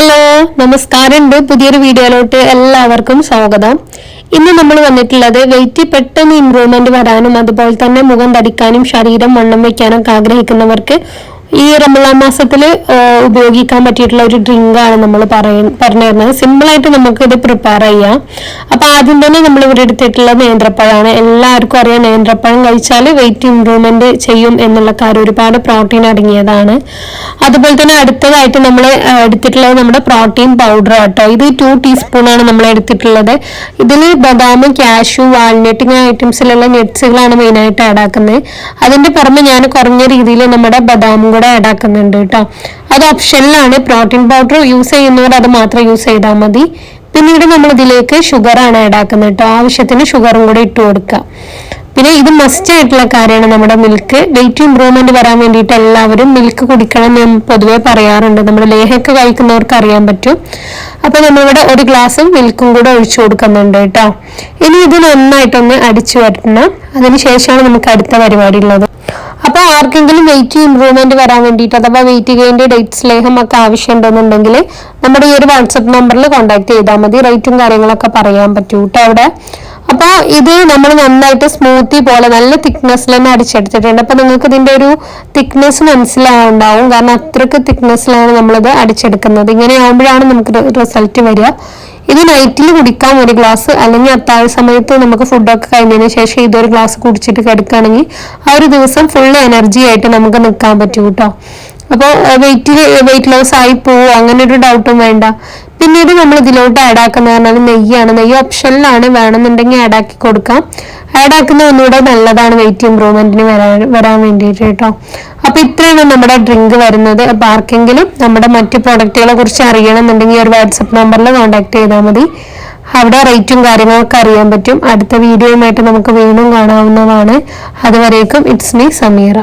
Hello നമസ്കാരമുണ്ട്. പുതിയൊരു വീഡിയോയിലോട്ട് എല്ലാവർക്കും സ്വാഗതം. ഇന്ന് നമ്മൾ വന്നിട്ടുള്ളത് വെയിറ്റ് പെട്ടെന്ന് ഇമ്പ്രൂവ്മെന്റ് വരാനും അതുപോലെ തന്നെ മുഖം തടിക്കാനും ശരീരം വണ്ണം വെക്കാനൊക്കെ ആഗ്രഹിക്കുന്നവർക്ക് ഈ റമലാൻ മാസത്തിൽ ഉപയോഗിക്കാൻ പറ്റിയിട്ടുള്ള ഒരു ഡ്രിങ്ക് ആണ് നമ്മൾ പറയ പറഞ്ഞു തരുന്നത് സിമ്പിൾ ആയിട്ട് നമുക്ക് ഇത് പ്രിപ്പയർ ചെയ്യാം. അപ്പൊ ആദ്യം തന്നെ നമ്മൾ ഇവിടെ എടുത്തിട്ടുള്ള നേന്ത്രപ്പഴമാണ് എല്ലാവർക്കും അറിയാം നേന്ത്രപ്പഴം കഴിച്ചാൽ വെയിറ്റ് ഇമ്പ്രൂവ്മെന്റ് ചെയ്യും എന്നുള്ള കാര്യം ഒരുപാട് പ്രോട്ടീൻ അടങ്ങിയതാണ്. അതുപോലെ തന്നെ അടുത്തതായിട്ട് നമ്മൾ എടുത്തിട്ടുള്ളത് നമ്മുടെ പ്രോട്ടീൻ പൗഡർ കേട്ടോ ഇത് ടു ടീസ്പൂൺ ആണ് നമ്മൾ എടുത്തിട്ടുള്ളത്. ഇതിൽ ബദാം ക്യാഷു വാൾനട്ട് ഇങ്ങനെ ഐറ്റംസിലുള്ള നട്ട്സുകളാണ് മെയിനായിട്ട് ആഡ് ആക്കുന്നത്. പുറമെ ഞാൻ കുറഞ്ഞ രീതിയിൽ നമ്മുടെ ബദാമും കൂടെ ആഡ് ആക്കുന്നുണ്ട് കേട്ടോ അത് ഓപ്ഷനിലാണ് പ്രോട്ടീൻ പൗഡർ യൂസ് ചെയ്യുന്നവർ അത് മാത്രം യൂസ് ചെയ്താൽ മതി. പിന്നീട് നമ്മൾ ഇതിലേക്ക് ഷുഗർ ആണ് ആഡ് ആക്കുന്നത് കേട്ടോ ആവശ്യത്തിന് ഷുഗറും കൂടെ ഇട്ട് കൊടുക്കുക പിന്നെ ഇത് മസ്റ്റ് ആയിട്ടുള്ള കാര്യമാണ് നമ്മുടെ മിൽക്ക് വെയിറ്റ് ഇമ്പ്രൂവ്മെന്റ് വരാൻ വേണ്ടിയിട്ട് എല്ലാവരും മിൽക്ക് കുടിക്കണം ഞാൻ പൊതുവെ പറയാറുണ്ട്. നമ്മുടെ ലേഹൊക്കെ കഴിക്കുന്നവർക്ക് അറിയാൻ പറ്റും. അപ്പൊ നമ്മളിവിടെ ഒരു ഗ്ലാസ് മിൽക്കും കൂടെ ഒഴിച്ചു കൊടുക്കുന്നുണ്ട് കേട്ടോ ഇനി ഇത് നന്നായിട്ടൊന്ന് അടിച്ചു വരണം. അതിനുശേഷമാണ് നമുക്ക് അടുത്ത പരിപാടി ഉള്ളത്. അപ്പോൾ ആർക്കെങ്കിലും വെയിറ്റ് ഇംപ്രൂവ്മെന്റ് വരാൻ വേണ്ടിയിട്ട് അഥവാ വെയിറ്റ് ഗെയിന്റെ ഡേറ്റ് സ്ലേഹം ഒക്കെ ആവശ്യമുണ്ടെന്നുണ്ടെങ്കിൽ നമ്മുടെ ഈ ഒരു വാട്സപ്പ് നമ്പറിൽ കോൺടാക്ട് ചെയ്താൽ മതി. റേറ്റും കാര്യങ്ങളൊക്കെ പറയാൻ പറ്റൂട്ടോ അവിടെ. അപ്പോൾ ഇത് നമ്മൾ നന്നായിട്ട് സ്മൂത്തി പോലെ നല്ല തിക്നെസ്സിൽ തന്നെ അടിച്ചെടുത്തിട്ടുണ്ട്. അപ്പോൾ നിങ്ങൾക്ക് ഇതിന്റെ ഒരു തിക്നെസ് മനസ്സിലാവുണ്ടാവും. കാരണം അത്രയ്ക്ക് തിക്നെസ്സിലാണ് നമ്മളിത് അടിച്ചെടുക്കുന്നത്. ഇങ്ങനെ ആവുമ്പോഴാണ് നമുക്ക് റിസൾട്ട് വരിക. ഇത് നൈറ്റിൽ കുടിക്കാം ഒരു ഗ്ലാസ് അല്ലെങ്കിൽ അത്താഴ സമയത്ത് നമുക്ക് ഫുഡൊക്കെ കഴിഞ്ഞതിന് ശേഷം ഇതൊരു ഗ്ലാസ് കുടിച്ചിട്ട് കിടക്കുകയാണെങ്കിൽ ആ ഒരു ദിവസം ഫുൾ എനർജി ആയിട്ട് നമുക്ക് നിൽക്കാൻ പറ്റും കേട്ടോ. അപ്പോൾ വെയിറ്റ് വെയിറ്റ് ലോസ് ആയി പോവോ. അങ്ങനെ ഒരു ഡൗട്ടും വേണ്ട. പിന്നീട് നമ്മൾ ഇതിലോട്ട് ആഡ് ആക്കുന്നത് പറഞ്ഞാൽ നെയ്യാണ്. നെയ്യ് ഓപ്ഷനിലാണ് വേണമെന്നുണ്ടെങ്കിൽ ആഡ് ആക്കി കൊടുക്കാം. ആഡ് ആക്കുന്ന ഒന്നുകൂടെ നല്ലതാണ് വെയിറ്റ് ഇമ്പ്രൂവ്മെന്റിന് വരാൻ വരാൻ വേണ്ടിയിട്ട് കേട്ടോ. അപ്പൊ ഇത്രയാണ് നമ്മുടെ ഡ്രിങ്ക് വരുന്നത്. അപ്പൊ ആർക്കെങ്കിലും നമ്മുടെ മറ്റ് പ്രൊഡക്റ്റുകളെ കുറിച്ച് അറിയണമെന്നുണ്ടെങ്കിൽ ഒരു വാട്സപ്പ് നമ്പറിൽ കോൺടാക്ട് ചെയ്താൽ മതി. അവിടെ റേറ്റും കാര്യങ്ങളൊക്കെ അറിയാൻ പറ്റും. അടുത്ത വീഡിയോയുമായിട്ട് നമുക്ക് വീണ്ടും കാണാവുന്നതാണ്. അതുവരേക്കും ഇറ്റ്സ് മീ സമീറ